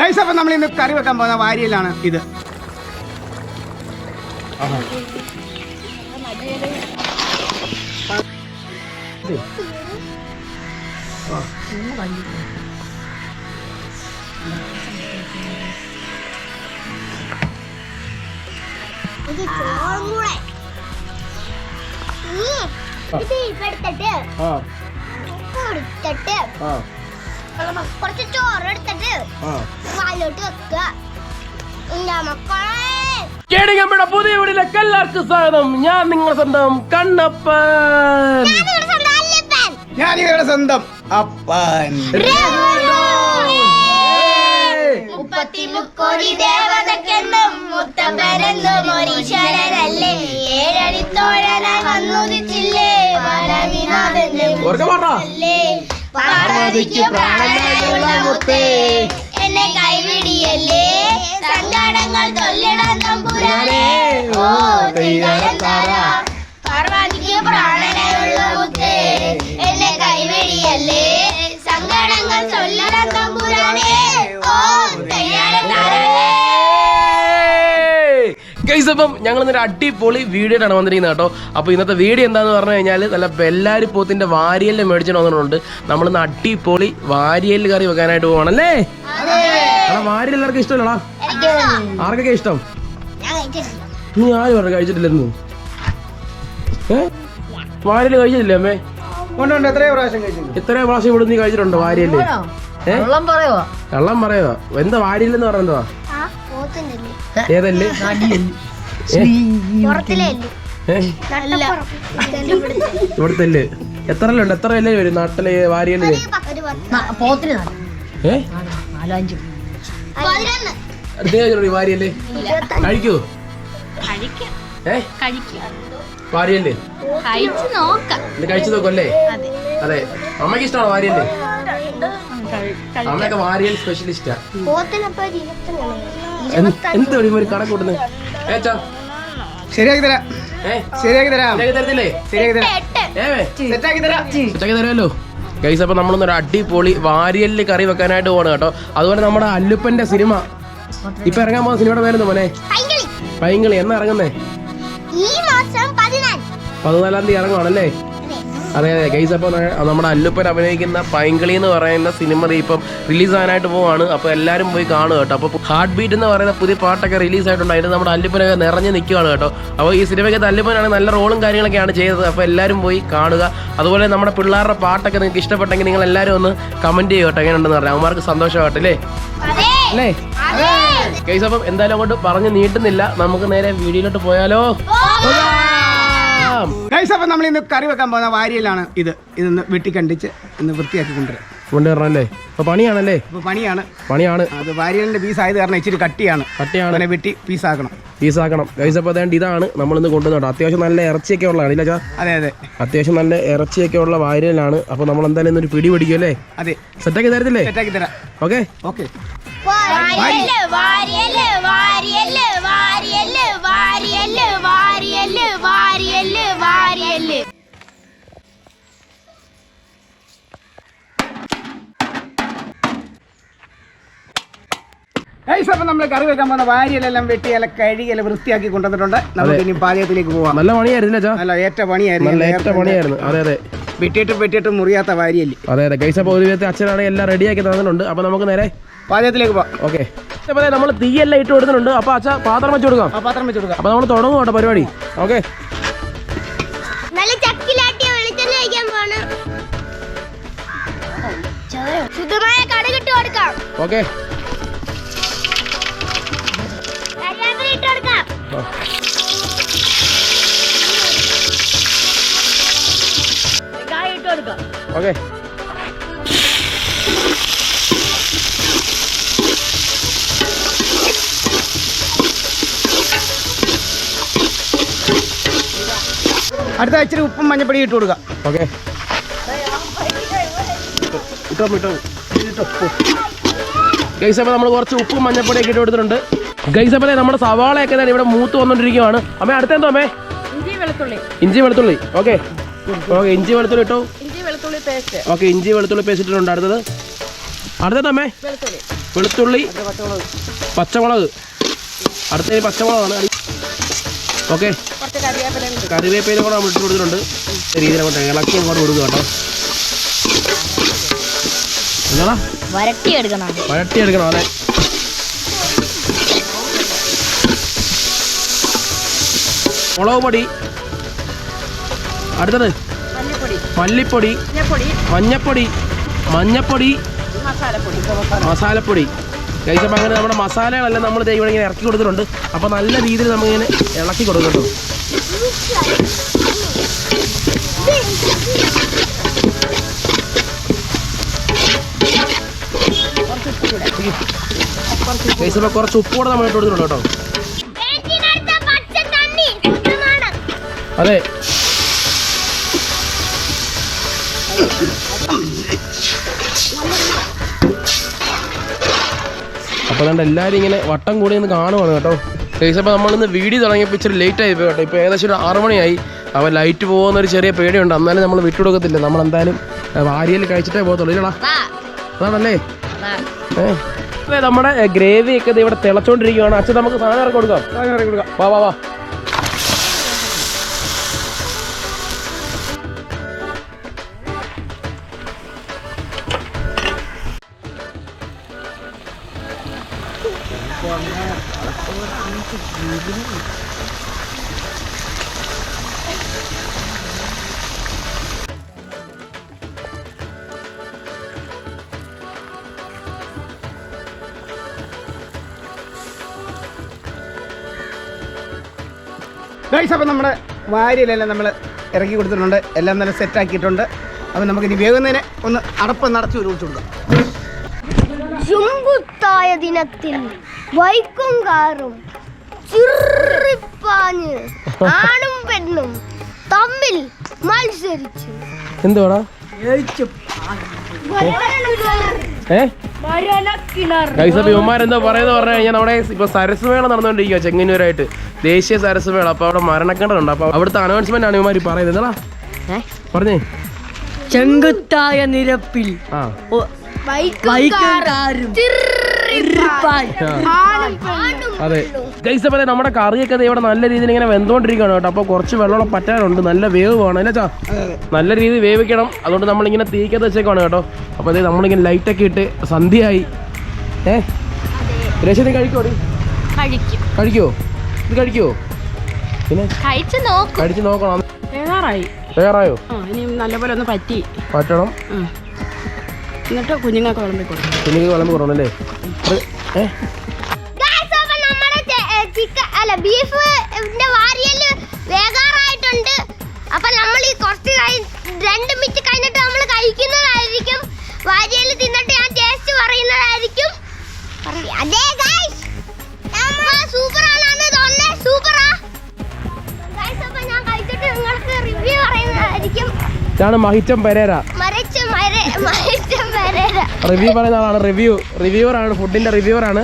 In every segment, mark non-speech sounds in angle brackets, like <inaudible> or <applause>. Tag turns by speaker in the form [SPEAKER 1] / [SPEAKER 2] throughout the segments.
[SPEAKER 1] Guys അപ്പം നമ്മൾ ഇന്ന് കറി വെക്കാൻ പോകുന്ന വാരിയലാണ് ഇത്.
[SPEAKER 2] ഇത് എടുത്തിട്ട്
[SPEAKER 1] കൂടെ
[SPEAKER 2] കുറച്ച് ചോറ് എടുത്തിട്ട് വായിലോട്ട് വെക്കുക.
[SPEAKER 3] പുതിയ വീടിലേക്ക് എല്ലാവർക്കും സ്വാഗതം. ഞാൻ നിങ്ങളുടെ സ്വന്തം കണ്ണപ്പൻ.
[SPEAKER 2] ഞാൻ നിങ്ങളുടെ സ്വന്തം
[SPEAKER 1] ഞാൻ ഇവരുടെ സ്വന്തം അപ്പൻ.
[SPEAKER 2] മുക്കോടി ദേവതക്കെന്നും മുത്തപ്പനെന്നും ഒരീശ്വരനല്ലേ. വന്നുദിച്ചില്ലേ. പാർവതിക്ക് പ്രാണനായുള്ള മുത്തേ. എന്നെ കൈവിടിയല്ലേ? സങ്കടങ്ങൾ തൊല്ലിടാൻ തമ്പുരാനേ ഓ തെയ്യാരക്കാര
[SPEAKER 3] ഗൈസ് അപ്പം ഞങ്ങൾ ഇന്നൊരു അടിപൊളി വീഡിയോയിലാണ് വന്നിരിക്കുന്നത് കേട്ടോ. അപ്പോൾ ഇന്നത്തെ വീഡിയോ എന്താണെന്ന് പറഞ്ഞു കഴിഞ്ഞാൽ നല്ല ബെല്ലാരി പോത്തിന്റെ വാരിയൽ മേടിച്ചിട്ട് വന്നിട്ടുണ്ട്. നമ്മളിന്ന് അടിപൊളി വാരിയൽ കറി വെക്കാനായിട്ട് പോകണല്ലേ എടാ വാരിയൽ എല്ലാവർക്കും ഇഷ്ടമല്ലടാ? ആർക്കൊക്കെ ഇഷ്ടം?
[SPEAKER 2] ഞാൻ കഴിച്ചിട്ടില്ല.
[SPEAKER 3] നീ ആരും പറഞ്ഞു കഴിച്ചിട്ടില്ലെന്ന്. ഏ? വാരിയൽ കഴിച്ചിട്ടില്ലേ അമ്മേ?
[SPEAKER 1] എത്രയോ പ്രാവശ്യം കഴിച്ചു
[SPEAKER 3] എത്ര പ്രാവശ്യം ഇവിടെ നീ കഴിച്ചിട്ടുണ്ടോ വാരിയൽ ഏ?
[SPEAKER 4] വെള്ളം പറയുവാ?
[SPEAKER 3] കള്ളം പറയുക എന്താ വാരിയല്ലെന്ന് പറയുന്നതാ
[SPEAKER 2] ആ പോത്തുണ്ടല്ലേ
[SPEAKER 3] ഏതല്ലേ? ഇവിടുത്തെ അല്ലേ. ഉണ്ട്? എത്ര അല്ലേ വരും നാട്ടിലെ വാരിയൽ വാരിയല്ലേ? കഴിക്കൂ? വാരിയല്ലേ?
[SPEAKER 2] കഴിച്ചു
[SPEAKER 3] നോക്കല്ലേ അതെ. അമ്മയ്ക്ക് ഇഷ്ടമാണോ വാരിയല്ലേ? അമ്മയൊക്കെ വാരിയൽ സ്പെഷ്യലിസ്റ്റാ എന്ത് ഒരു കട കണക്ക് കൂട്ടുന്നത് ഏച്ചാ
[SPEAKER 1] ശരിയാക്കി തരാം.
[SPEAKER 3] ഏ?
[SPEAKER 1] ശരിയാക്കി തരാം.
[SPEAKER 3] ശരിയാക്കി തരത്തില്ലേ?
[SPEAKER 1] ശരിയാക്കി തരാം. സെറ്റാക്കി
[SPEAKER 3] തരുമല്ലോ ഗൈസ് അപ്പൊ നമ്മളൊന്നൊരു അടിപൊളി വാരിയലിൽ കറി വെക്കാനായിട്ട് പോകണം കേട്ടോ. അതുപോലെ നമ്മുടെ അല്ലുപ്പന്റെ സിനിമ. ഇപ്പൊ ഇറങ്ങാൻ പോകുന്ന സിനിമയുടെ പേരെന്ന് മോനെ?
[SPEAKER 2] പൈങ്കിളി.
[SPEAKER 3] എന്നാ ഇറങ്ങുന്നേ?
[SPEAKER 2] ഈ മാസം പതിനാല്.
[SPEAKER 3] പതിനാലാം തീയതി ഇറങ്ങുവാണല്ലേ? അതെ അതെ. ഗൈസ് അപ്പോൾ നമ്മുടെ അല്ലുപ്പൻ അഭിനയിക്കുന്ന പൈങ്കിളി എന്ന് പറയുന്ന സിനിമ ഇപ്പം റിലീസ് ആകാനായിട്ട് പോവാണ്. അപ്പോൾ എല്ലാവരും പോയി കാണുക കേട്ടോ. അപ്പോൾ ഹാർട്ട് ബീറ്റ് എന്ന് പറയുന്ന പുതിയ പാട്ടൊക്കെ റിലീസ് ആയിട്ടുണ്ട് അതിന് നമ്മുടെ അല്ലുപ്പനൊക്കെ നിറഞ്ഞ് നിൽക്കുകയാണ് കേട്ടോ. അപ്പോൾ ഈ സിനിമയ്ക്കകത്ത് അല്ലുപ്പനാണ് നല്ല റോളും കാര്യങ്ങളൊക്കെയാണ് ചെയ്തത് അപ്പോൾ എല്ലാവരും പോയി കാണുക. അതുപോലെ നമ്മുടെ പിള്ളേരുടെ പാട്ടൊക്കെ നിങ്ങൾക്ക് ഇഷ്ടപ്പെട്ടെങ്കിൽ നിങ്ങൾ എല്ലാവരും ഒന്ന് കമന്റ് ചെയ്യുക കേട്ടോ. എങ്ങനെയുണ്ടെന്ന് പറയാം അവന്മാർക്ക് സന്തോഷമായിട്ടല്ലേ അല്ലേ? ഗൈസ് അപ്പം എന്തായാലും അങ്ങോട്ട് പറഞ്ഞ് നീട്ടുന്നില്ല. നമുക്ക് നേരെ വീഡിയോയിലോട്ട് പോയാലോ.
[SPEAKER 1] ഗൈസ് അപ്പം നമ്മൾ ഇന്ന് കറി വെക്കാൻ പോകുന്ന വാരിയലാണ് ഇത്. ഇതൊന്ന് വെട്ടിക്കണ്ടിച്ച് ഇന്ന് വൃത്തിയാക്കി കൊണ്ടുവരാം.
[SPEAKER 3] കൊണ്ടുവരണല്ലേ? അപ്പൊ പണിയാണല്ലേ?
[SPEAKER 1] അപ്പോൾ പണിയാണ്.
[SPEAKER 3] പണിയാണ്.
[SPEAKER 1] അത് വാരിയലിന്റെ പീസ് ആയത് കാരണം ഇച്ചിരി കട്ടിയാണ്.
[SPEAKER 3] പട്ടിയാണ്
[SPEAKER 1] അങ്ങനെ വെട്ടി പീസാക്കണം
[SPEAKER 3] പീസാക്കണം ഗൈസ് അപ്പോൾ അതേണ്ട ഇതാണ് നമ്മളിന്ന് കൊണ്ടുവന്നത് അത്യാവശ്യം നല്ല ഇറച്ചിയൊക്കെ ഉള്ളതാണ് ഇല്ല ചാ?
[SPEAKER 1] അതെ അതെ.
[SPEAKER 3] അത്യാവശ്യം നല്ല ഇറച്ചിയൊക്കെ ഉള്ള വാരിയലാണ് അപ്പോൾ നമ്മൾ എന്തായാലും ഇന്നൊരു പിടി പിടിക്കും അല്ലേ?
[SPEAKER 1] അതെ.
[SPEAKER 3] സെറ്റാക്കി തരത്തില്ലേ
[SPEAKER 1] സെറ്റാക്കി തരാം.
[SPEAKER 3] ഓക്കെ
[SPEAKER 1] ഓക്കെ
[SPEAKER 2] വാരിയൽ വാരിയൽ വാരിയൽ വാരിയൽ വാരിയൽ വാരിയൽ
[SPEAKER 1] വാരിയൽ അപ്പം നമ്മൾ കറി വെക്കാൻ പോകുന്ന വാരിയിലെല്ലാം വെട്ടി അല്ല കഴുകിയെല്ലാം വൃത്തിയാക്കി കൊണ്ടുവന്നിട്ടുണ്ട്. നമുക്ക് ഇനി പാചകത്തിലേക്ക് പോവാം.
[SPEAKER 3] നല്ല പണിയായിരുന്നു
[SPEAKER 1] അല്ല ഏറ്റ പണിയായിരുന്നു.
[SPEAKER 3] ഏറ്റ പണിയായിരുന്നു. അതെ അതെ.
[SPEAKER 1] വെട്ടിയിട്ട് വെട്ടിയിട്ട് മുറിയാത്ത വാരിയല്ലേ.
[SPEAKER 3] അതെ അതെ. കൈസ ഒരു വിധത്തെ അച്ഛനാണ് എല്ലാം റെഡിയാക്കി തന്നിട്ടുണ്ട്. അപ്പോൾ നമുക്ക് നേരെ
[SPEAKER 1] പാചകത്തിലേക്ക് പോവാം.
[SPEAKER 3] ഓക്കെ. അപ്പോൾ നമ്മൾ തീയെല്ലാം ഇട്ട് കൊടുക്കുന്നുണ്ട് അപ്പോൾ അച്ഛാ പാത്രം വെച്ച് കൊടുക്കാം.
[SPEAKER 1] പാത്രം വെച്ച് കൊടുക്കാം.
[SPEAKER 3] അപ്പോൾ നമ്മൾ തുടങ്ങും കേട്ടോ പരിപാടി. ഓക്കെ.
[SPEAKER 2] നല്ല ചക്കിലാട്ടിയ വെളിച്ചെണ്ണ കഴിക്കാൻ പോണ്. ശുദ്ധമായ കടുകിട്ട് കൊടുക്കാം
[SPEAKER 3] ഓക്കെ. ഓക്കെ.
[SPEAKER 1] അടുത്ത ഇച്ചിരി ഉപ്പും മഞ്ഞപ്പൊടി ഇട്ട് കൊടുക്കുക
[SPEAKER 3] ഓക്കെ.
[SPEAKER 1] ഇട്ടോ ഇട്ടോ
[SPEAKER 3] ഗൈസ് അപ്പോൾ നമ്മൾ കുറച്ച് ഉപ്പും മഞ്ഞപ്പൊടിയൊക്കെ ഇട്ട് കൊടുത്തിട്ടുണ്ട്. ഗൈസ് അപ്പോൾ നമ്മുടെ സവാളയൊക്കെ തന്നെ ഇവിടെ മൂത്ത് വന്നുകൊണ്ടിരിക്കുകയാണ് അമ്മേ അടുത്തെന്തോ അമ്മേ?
[SPEAKER 4] ഇഞ്ചി വെളുത്തുള്ളി.
[SPEAKER 3] ഇഞ്ചി വെളുത്തുള്ളി. ഓക്കെ ഓക്കെ ഇഞ്ചി വെളുത്തുള്ളി ഇട്ടോ.
[SPEAKER 4] ഇഞ്ചി വെളുത്തുള്ളി പേസ്റ്റ്
[SPEAKER 3] ഓക്കെ ഇഞ്ചി വെളുത്തുള്ളി പേസ്റ്റ് ഇട്ടിട്ടുണ്ട് അടുത്തത്. അമ്മേ? വെളുത്തുള്ളി. പച്ചമുളക്. അടുത്ത ഇനി പച്ചമുളകാണ്. ഓക്കെ
[SPEAKER 4] കുറച്ച് കറിവേപ്പില
[SPEAKER 3] കറിവേപ്പില കൂടെ നമ്മൾ ഇട്ട് കൊടുത്തിട്ടുണ്ട്. രീതിയിൽ അങ്ങോട്ട് ഇളക്കി അങ്ങോട്ട് കൊടുക്കുക കേട്ടോ.
[SPEAKER 4] വരട്ടി എടുക്കണം
[SPEAKER 3] വരട്ടി എടുക്കണം അതെ. മുളക് പൊടി. അടുത്തത്
[SPEAKER 4] മല്ലിപ്പൊടി. മഞ്ഞപ്പൊടി.
[SPEAKER 3] മഞ്ഞപ്പൊടി.
[SPEAKER 4] മസാലപ്പൊടി.
[SPEAKER 3] കഴിച്ചപ്പോൾ അങ്ങനെ നമ്മുടെ മസാലകളെല്ലാം നമ്മൾ ദൈവം ഇവിടെ ഇങ്ങനെ ഇറക്കി കൊടുത്തിട്ടുണ്ട്. അപ്പോൾ നല്ല രീതിയിൽ നമുക്കിങ്ങനെ ഇളക്കി കൊടുക്കുന്നുണ്ട്. കേട്ടോ കുറച്ച് ഉപ്പ് കൂടെ നമ്മൾ ഇട്ട് കൊടുത്തിട്ടുണ്ട് കേട്ടോ. അതെ. അപ്പോൾ അതുകൊണ്ട് എല്ലാവരും ഇങ്ങനെ വട്ടം കൂടി നിന്ന് കാണുവാണ് കേട്ടോ. അപ്പോൾ നമ്മളിന്ന് വീഡിയോ തുടങ്ങിയപ്പോൾ ഇച്ചിരി ലേറ്റ് ആയി കേട്ടോ. ഇപ്പൊ ഏകദേശം ഒരു ആറ് മണിയായി. അപ്പോൾ ലൈറ്റ് പോകുന്ന ഒരു ചെറിയ പേടിയുണ്ട്. എന്നാലും നമ്മൾ വിട്ടുകൊടുക്കത്തില്ല നമ്മൾ എന്തായാലും വാരിയൽ കഴിച്ചിട്ടേ പോകത്തുള്ളൂ. ഇല്ലടാ. അതാണല്ലേ? ഏഹ് നമ്മുടെ ഗ്രേവി ഒക്കെ ഇവിടെ തിളച്ചോണ്ടിരിക്കുകയാണ് അച്ഛൻ നമുക്ക് സാധനം ഇറക്കി കൊടുക്കാം. വാ വാ വാ.
[SPEAKER 1] ഗൈസ് അപ്പം നമ്മുടെ വാരിയിലെല്ലാം നമ്മൾ ഇറക്കി കൊടുത്തിട്ടുണ്ട്. എല്ലാം നല്ല സെറ്റ് ആക്കിയിട്ടുണ്ട്. അപ്പം നമുക്ക് ഇനി വേഗുന്നതിനെ ഒന്ന് അടപ്പ് നടത്തി ഒരു കൊടുക്കാം.
[SPEAKER 2] ദിനത്തിൽ വൈക്കും കാറും. ചിറിപ്പാഞ്ഞ് <laughs> ആണും പെണ്ണും തമ്മിൽ മത്സരിച്ചു.
[SPEAKER 3] എന്തുവാടാ? ഇവന്മാരെന്തോ പറയുന്നത് പറഞ്ഞു കഴിഞ്ഞാൽ അവിടെ ഇപ്പൊ സരസ്മേള നടന്നുകൊണ്ടിരിക്കുക ചെങ്ങന്നൂരായിട്ട്. ദേശീയ സരസ്മേള അപ്പൊ അവിടെ മരണക്കണ്ടുണ്ട് അപ്പൊ അവിടുത്തെ അനൗൺസ്മെന്റ് ആണ് ഇവന്മാർ പറയുന്നത്. എന്താ പറഞ്ഞേ.
[SPEAKER 4] ചെങ്കുത്തായ നിരപ്പിൽ
[SPEAKER 3] ആ.
[SPEAKER 4] ബൈക്കും
[SPEAKER 3] ആ. അതെ. ഗൈസ് നമ്മുടെ കറിയൊക്കെ ഇവിടെ നല്ല രീതിയിൽ ഇങ്ങനെ വെന്തോണ്ടിരിക്കുകയാണ് കേട്ടോ. അപ്പോൾ കുറച്ച് വെള്ളം പറ്റാനുണ്ട്. നല്ല വേവ് വേണം അല്ലേ ചാ നല്ല രീതിയിൽ വേവിക്കണം. അതുകൊണ്ട് നമ്മളിങ്ങനെ തീക്കത്ത് വെച്ചേക്കാണ് കേട്ടോ. അപ്പോൾ അതെ നമ്മളിങ്ങനെ ലൈറ്റൊക്കെ ഇട്ട് സന്ധ്യയായി. ഏ? രശി കഴിക്കോ ഇത് കഴിക്കോ? പിന്നെ?
[SPEAKER 4] കഴിച്ചു നോക്കും.
[SPEAKER 3] കഴിച്ച് നോക്കണം.
[SPEAKER 4] തയ്യാറായി ഇനി നല്ലപോലെ ഒന്ന് പറ്റി.
[SPEAKER 3] പറ്റണം.
[SPEAKER 4] എന്നിട്ട് കുഞ്ഞുങ്ങൾക്ക് വിളമ്പി കൊടുക്കും.
[SPEAKER 3] കുഞ്ഞുങ്ങൾക്ക് വിളമ്പി കൊടുക്കണം അല്ലേ?
[SPEAKER 2] Guys, നമ്മുടെ ചെ- ഏ, അല്ല ബീഫ് വാരിയൽ വേകാറായിട്ടുണ്ട്. അപ്പൊ നമ്മൾ ഈ കുറച്ച് രണ്ട് മിനിറ്റ് കഴിഞ്ഞിട്ട് നമ്മൾ കഴിക്കുന്നതായിരിക്കും. വാരിയൽ തിന്നിട്ട് ഞാൻ ടേസ്റ്റ് പറയുന്നതായിരിക്കും. പറയ്. അതെ ഗൈസ് സൂപ്പർ ആണെന്ന് തോന്നുന്നേ സൂപ്പറാ. ഗൈസ് അപ്പൊ ഞാൻ കഴിച്ചിട്ട് നിങ്ങൾക്ക് റിവ്യൂ പറയുന്നതായിരിക്കും.
[SPEAKER 3] ഇതാണ് മഹിച്ചം പെരേര. റിവ്യൂ പറയുന്ന ആളാണ്. റിവ്യൂ. റിവ്യൂവർ ആണ് ഫുഡിന്റെ റിവ്യൂവർ ആണ്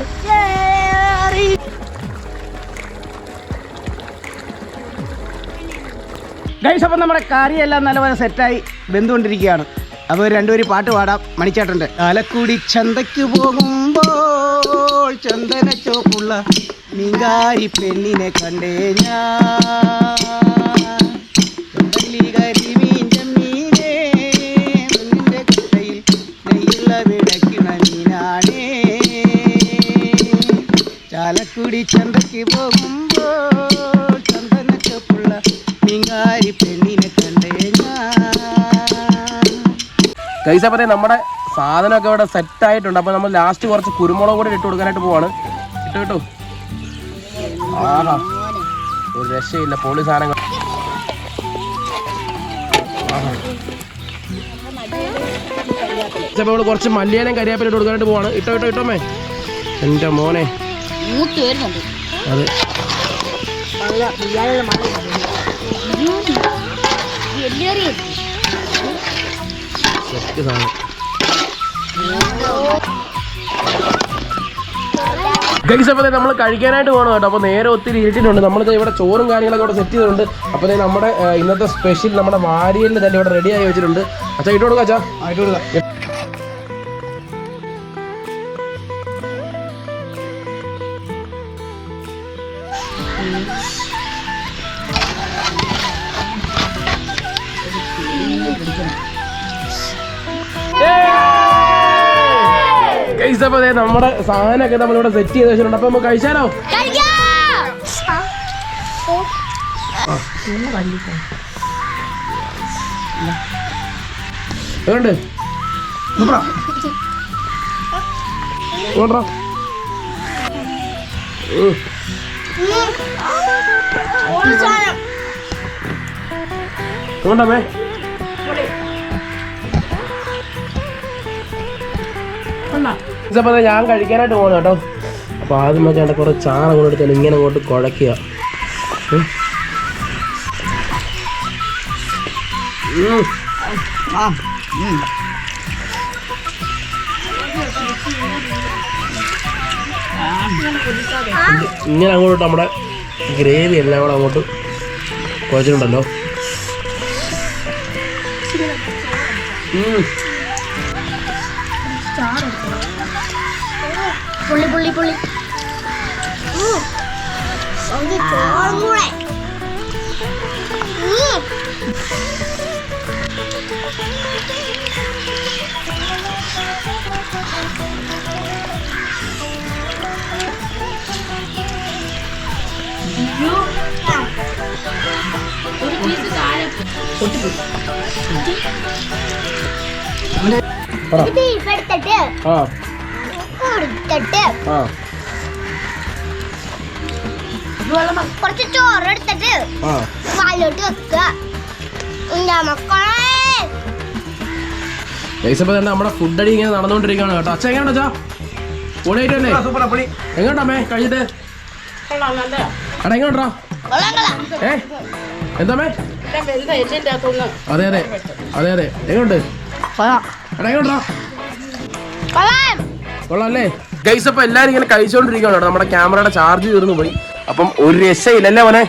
[SPEAKER 1] ഗൈസ് അപ്പം നമ്മുടെ കറിയെല്ലാം നല്ലപോലെ സെറ്റായി വെന്തുകൊണ്ടിരിക്കുകയാണ്. അപ്പോൾ രണ്ടുപേരും പാട്ട് പാടാം. മണിച്ചേട്ടന്റെ ആലക്കുടി ചന്തയ്ക്ക് പോകുമ്പോൾ ചന്ദന ചോപ്പുള്ള മീങ്കാരി പെണ്ണിനെ കണ്ടേ ഞാൻ.
[SPEAKER 3] ഗൈസ് പറയുക നമ്മുടെ സാധനമൊക്കെ ഇവിടെ സെറ്റ് ആയിട്ടുണ്ട്. അപ്പോൾ നമ്മൾ ലാസ്റ്റ് കുറച്ച് കുരുമുളക് കൂടി ഇട്ട് കൊടുക്കാനായിട്ട് പോവാണ്. ഇട്ട് കിട്ടു. ആഹാ. ഒരു രക്ഷയില്ല പൊളി സാധനങ്ങൾ. നമ്മൾ കുറച്ച് മല്ലിയിലും കരിയാപ്പിലും ഇട്ട് കൊടുക്കാനായിട്ട് പോവാണ്. ഇട്ടോ ഇട്ടോ ഇട്ടോമേ എന്റെ മോനെ. അതെ. സെറ്റ് സാധനം ഗൈസ് അപ്പോൾ നമ്മൾ കഴിക്കാനായിട്ട് പോകണം കേട്ടോ. അപ്പോൾ നേരെ ഒത്തിരി ഇരുട്ടിട്ടുണ്ട്. നമ്മളിത് ഇവിടെ ചോറും കാര്യങ്ങളൊക്കെ ഇവിടെ സെറ്റ് ചെയ്തിട്ടുണ്ട്. അപ്പോൾ നമ്മുടെ ഇന്നത്തെ സ്പെഷ്യൽ നമ്മുടെ വാരിയലിൽ തന്നെ ഇവിടെ റെഡി ആയി വെച്ചിട്ടുണ്ട്. അച്ഛാ ഇട്ട് കൊടുക്കാം അച്ഛാ.
[SPEAKER 1] ആയിട്ട് കൊടുക്കാം.
[SPEAKER 3] ഗൈസ് അപ്പൊ നമ്മുടെ സാധനമൊക്കെ നമ്മളിവിടെ സെറ്റ് ചെയ്ത് വെച്ചിട്ടുണ്ട്. അപ്പൊ നമുക്ക് കഴിച്ചാലോ?
[SPEAKER 1] സൂപ്പറാ
[SPEAKER 3] ഇങ്ങോട്ടാ ഇങ്ങോട്ടമ്മേ ഗൈസ് ഞാൻ കഴിക്കാനായിട്ട് പോകണം കേട്ടോ. അപ്പോൾ ആദ്യം നോക്കി കുറെ ചാണകം അങ്ങോട്ട് എടുത്താൽ ഇങ്ങനെ അങ്ങോട്ട് കുഴക്കുക. ഇങ്ങനെ അങ്ങോട്ട് നമ്മുടെ ഗ്രേവി എല്ലാം കൂടെ അങ്ങോട്ട് കുഴച്ചിട്ടുണ്ടല്ലോ. ഉം.
[SPEAKER 2] പുള്ളി പുള്ളി പുള്ളി. ഒരു ചോറും കൂടെ ഉം.
[SPEAKER 3] പറ
[SPEAKER 2] ഇത് ഇപ്പൊ എടുത്തിട്ട് കുറച്ച് ചോറ് എടുത്തിട്ട് വായിലോട്ട് വെക്കുക. മക്കളെ.
[SPEAKER 3] നമ്മുടെ ഫുഡ് അടി ഇങ്ങനെ നടന്നുകൊണ്ടിരിക്കുകയാണ് കേട്ടോ. അച്ഛൻ എങ്ങനെയാണോ അച്ഛാ? പൊളിയായിട്ടല്ലേ
[SPEAKER 4] കൊള്ളാം നല്ല
[SPEAKER 3] എടാ എങ്ങോട്ടാ? ഏ? എന്താമേ അതെ അതെ. അതെ അതെ. എങ്ങോട്ട്? കൊള്ളാല്ലേ? ഗൈസ് അപ്പൊ എല്ലാരും ഇങ്ങനെ കഴിച്ചോണ്ടിരിക്കുകയാണ് നമ്മുടെ ക്യാമറയുടെ ചാർജ് തീർന്നു പോയി. അപ്പം ഒരു രക്ഷയില്ലല്ലേ മോനെ?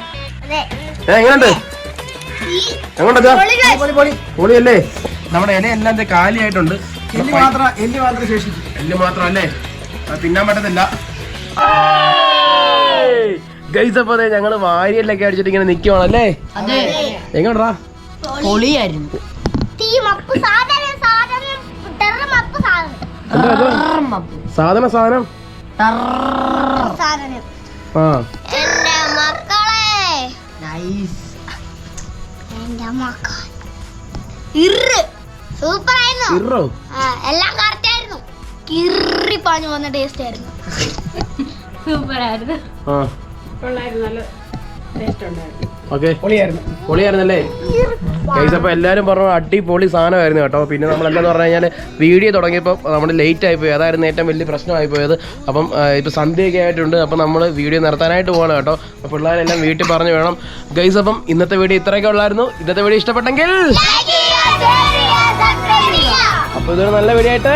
[SPEAKER 3] എങ്ങനെയുണ്ട്?
[SPEAKER 2] ഈ
[SPEAKER 3] എങ്ങോട്ടാ
[SPEAKER 2] പൊളി guys.
[SPEAKER 1] പൊളി പൊളി.
[SPEAKER 3] പൊളിയല്ലേ? നമ്മുടെ ഇല എല്ലാം ദേ കാലിയായിട്ടുണ്ട്.
[SPEAKER 1] എല്ല് മാത്രം എല്ലി മാത്രം ശേഷിക്കും
[SPEAKER 3] എല്ല് മാത്രമല്ലേ? അത് തിന്നാൻ പറ്റത്തില്ല. ഗൈസ് അപ്പൊ അതെ ഞങ്ങൾ വാരിയല്ലൊക്കെ അടിച്ചിട്ട് ഇങ്ങനെ നിക്കുവാണല്ലേ?
[SPEAKER 4] അതെ.
[SPEAKER 3] എങ്ങോട്ടാ?
[SPEAKER 4] പൊളിയായിരുന്നു.
[SPEAKER 2] സാധനം? സാധന.
[SPEAKER 3] ആ.
[SPEAKER 2] എന്റെ മക്കളെ. എന്റെ മക്കൾ ഇറ്. സൂപ്പർ ആയിരുന്നു
[SPEAKER 3] ഇറോ?
[SPEAKER 2] ആ, എല്ലാം കറക്റ്റ് ആയിരുന്നു. കിറി പാഞ്ഞു വന്ന ടേസ്റ്റ് ആയിരുന്നു. <laughs>
[SPEAKER 3] ആ.
[SPEAKER 4] കൊള്ളായിരുന്നു നല്ല ടേസ്റ്റ് ഉണ്ടായിരുന്നു.
[SPEAKER 3] ഓക്കെ.
[SPEAKER 1] പൊളിയായിരുന്നു.
[SPEAKER 3] പൊളിയായിരുന്നല്ലേ? ഗൈസ് അപ്പോൾ എല്ലാവരും പറഞ്ഞു അടിപൊളി സാധനമായിരുന്നു കേട്ടോ. പിന്നെ നമ്മളെന്താന്ന് പറഞ്ഞു കഴിഞ്ഞാൽ വീഡിയോ തുടങ്ങിയപ്പോൾ നമ്മൾ ലേറ്റ് ആയിപ്പോയി അതായിരുന്നു ഏറ്റവും വലിയ പ്രശ്നമായി പോയത്. അപ്പം ഇപ്പോൾ സന്ധ്യയൊക്കെ ആയിട്ടുണ്ട്. അപ്പം നമ്മൾ വീഡിയോ നിർത്താനായിട്ട് പോകണം കേട്ടോ. അപ്പോൾ പിള്ളേരെല്ലാം വീട്ടിൽ പറഞ്ഞു വേണം. ഗൈസ് അപ്പം ഇന്നത്തെ വീഡിയോ ഇത്രയൊക്കെ ഉള്ളായിരുന്നു. ഇന്നത്തെ വീഡിയോ ഇഷ്ടപ്പെട്ടെങ്കിൽ അപ്പോൾ ഇതൊരു നല്ല വീഡിയോ ആയിട്ട്.